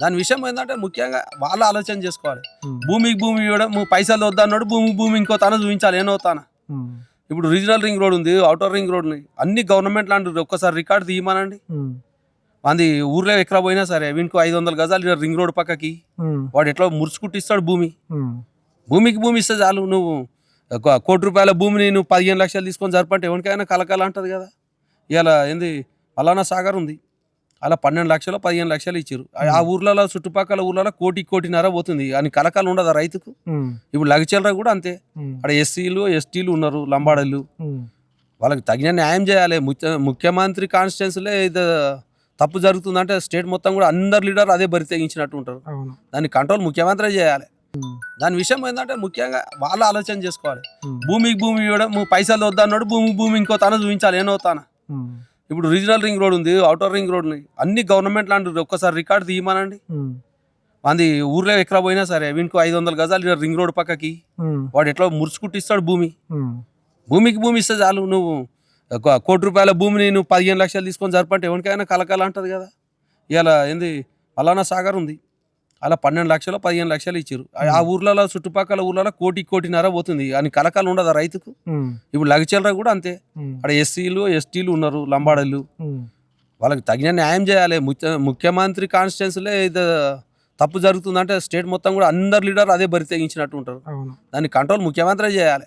దాని విషయం ఏంటంటే ముఖ్యంగా వాళ్ళు ఆలోచన చేసుకోవాలి. భూమికి భూమి ఇవ్వడం పైసలు వద్దన్నాడు భూమి భూమి ఇంకో తాన చూపించాలి ఏనో తాన. ఉమ్, ఇప్పుడు రీజనల్ రింగ్ రోడ్ ఉంది అవుటర్ రింగ్ రోడ్ ఉంది అన్ని గవర్నమెంట్ లాంటి ఒక్కసారి రికార్డు తీయమనండి. అది ఊర్లో ఎక్కడ పోయినా సరే వీనికి ఐదు వందల గజాలు రింగ్ రోడ్ పక్కకి. వాడు ఎట్లా మురుచుకుంటిస్తాడు భూమి? భూమికి భూమి ఇస్తే చాలు నువ్వు కోటి రూపాయల భూమిని నువ్వు పదిహేను లక్షలు తీసుకొని జరపంటే ఎవరికైనా కలకల అంటది కదా. ఇలా ఏంది? అలానా సాగర్ ఉంది. అలా పన్నెండు లక్షలు పదిహేను లక్షలు ఇచ్చారు. ఆ ఊర్లలో చుట్టుపక్కల ఊర్లలో కోటి కోటిన్నర పోతుంది. అని కలకాలు ఉండదు ఆ రైతుకు ఇప్పుడు లగచల్లర కూడా అంతే. అక్కడ ఎస్సీలు ఎస్టీలు ఉన్నారు లంబాడలు వాళ్ళకి తగిన న్యాయం చేయాలి. ముఖ్య ముఖ్యమంత్రి కాన్స్టిట్యున్సీలో ఇది తప్పు జరుగుతుందంటే స్టేట్ మొత్తం కూడా అందరు లీడర్ అదే బరి తెగించినట్టు ఉంటారు. దాన్ని కంట్రోల్ ముఖ్యమంత్రి చేయాలి. దాని విషయం ఏంటంటే ముఖ్యంగా వాళ్ళు ఆలోచన చేసుకోవాలి. భూమికి భూమి ఇవ్వడం పైసలు వద్దన్నాడు భూమి భూమి ఇంకో తాన చూపించాలి ఏనో తాన. ఇప్పుడు రీజనల్ రింగ్ రోడ్ ఉంది అవుటర్ రింగ్ రోడ్ ఉంది అన్ని గవర్నమెంట్ లాంటి ఒక్కసారి రికార్డు తీయమనండి. అది ఊర్లో ఎక్కడ పోయినా సరే వీనికి ఐదు వందల గజాలు రింగ్ రోడ్ పక్కకి. వాడు ఎట్లా మురుచుకుంటిస్తాడు భూమి? భూమికి భూమి ఇస్తే చాలు. నువ్వు కోటి రూపాయల భూమిని నువ్వు పదిహేను లక్షలు తీసుకొని జరపంటే ఎవరికైనా కలకల అంటది కదా. ఇలా ఏంది? అలానా సాగర్ ఉంది. అలా పన్నెండు లక్షలు పదిహేను లక్షలు ఇచ్చారు. ఆ ఊర్లలో చుట్టుపక్కల ఊర్లలో కోటి కోటిన్నర పోతుంది. అని కలకాలు ఉండదు ఆ రైతుకు ఇప్పుడు లగచల్లర కూడా అంతే. అక్కడ ఎస్సీలు ఎస్టీలు ఉన్నారు లంబాడలు వాళ్ళకి తగిన న్యాయం చేయాలి. ముఖ్య ముఖ్యమంత్రి కాన్స్టిట్యున్సీలో ఇది తప్పు జరుగుతుందంటే స్టేట్ మొత్తం కూడా అందరు లీడర్ అదే బరి తెగించినట్టు ఉంటారు. దాన్ని కంట్రోల్ ముఖ్యమంత్రి చేయాలి.